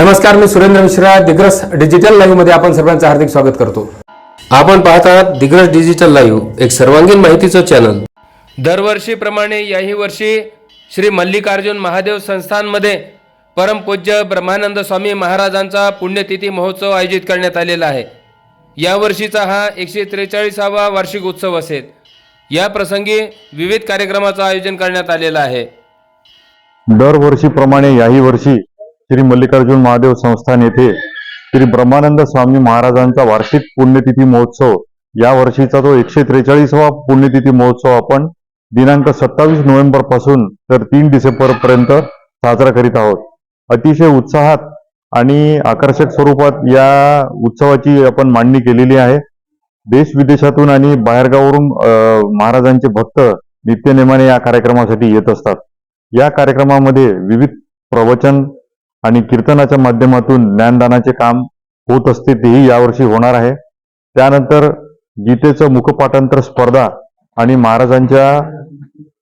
नमस्कार मी सुरेंद्र मिश्रा दिग्रस डिजिटल लाईव्हमध्ये आपण सर्वांचं हार्दिक स्वागत करतो. आपण पाहत आहात दिग्रस डिजिटल लाईव्ह एक सर्वांगीण माहितीचं चॅनल दरवर्षीप्रमाणे याही वर्षी श्री मल्लिकार्जुन महादेव संस्थानमध्ये परमपूज्य ब्रह्मानंद स्वामी महाराजांचा पुण्यतिथी महोत्सव आयोजित करण्यात आलेला आहे. यावर्षीचा हा एकशे त्रेचाळीसावा वार्षिक उत्सव असेल. या प्रसंगी विविध कार्यक्रमाचं आयोजन करण्यात आलेलं आहे. दरवर्षीप्रमाणे याही वर्षी श्री मल्लिकार्जुन महादेव संस्थान येथे श्री ब्रह्मानंद स्वामी महाराजांचा वार्षिक पुण्यतिथी महोत्सव या वर्षीचा जो एकशे त्रेचाळीसवा पुण्यतिथी महोत्सव आपण दिनांक सत्तावीस नोव्हेंबरपासून तर तीन डिसेंबर पर्यंत साजरा करीत आहोत. अतिशय उत्साहात आणि आकर्षक स्वरूपात या उत्सवाची आपण मांडणी केलेली आहे. देश विदेशातून आणि बाहेरगावावरून महाराजांचे भक्त नित्यनेमाने या कार्यक्रमासाठी येत असतात. या कार्यक्रमामध्ये विविध प्रवचन आणि कीर्तनाच्या माध्यमातून ज्ञानदानाचे काम होत असते तेही यावर्षी होणार आहे. त्यानंतर गीतेचं मुखपाठांतर स्पर्धा आणि महाराजांच्या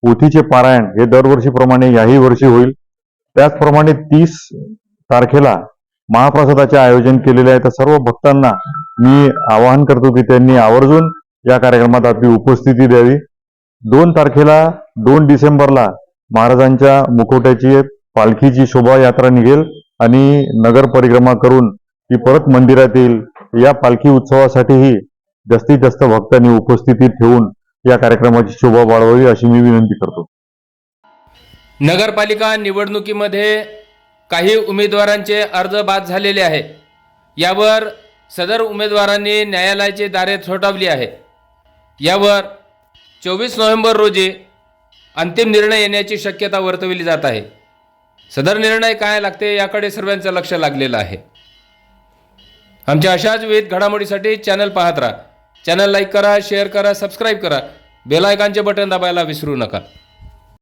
पोथीचे पारायण हे दरवर्षीप्रमाणे याही वर्षी होईल. त्याचप्रमाणे तीस तारखेला महाप्रसादाचे आयोजन केलेले आहे. तर सर्व भक्तांना मी आवाहन करतो की त्यांनी आवर्जून या कार्यक्रमात आपली उपस्थिती द्यावी. दोन तारखेला दोन डिसेंबरला महाराजांच्या मुखवट्याची पालखीची शोभायात्रा निघेल आणि नगर परिक्रमा करून ती परत मंदिरात येईल. या पालखी उत्सवासाठीही जास्तीत जास्त भक्तांनी उपस्थिती ठेवून या कार्यक्रमाची शोभा वाढवावी अशी मी विनंती करतो. नगरपालिका निवडणुकीमध्ये काही उमेदवारांचे अर्ज बाद झालेले आहे यावर सदर उमेदवारांनी न्यायालयाची दारे थोठावली आहे यावर चोवीस नोव्हेंबर रोजी अंतिम निर्णय येण्याची शक्यता वर्तवली जात आहे. सदर निर्णय काय लागते याकडे सर्वांचं लक्ष लागलेलं आहे. आमच्या अशाच विविध घडामोडीसाठी चॅनल पाहत राहा. चॅनल लाईक करा शेअर करा सबस्क्राईब करा. बेल आयकॉनचे बटन दाबायला विसरू नका.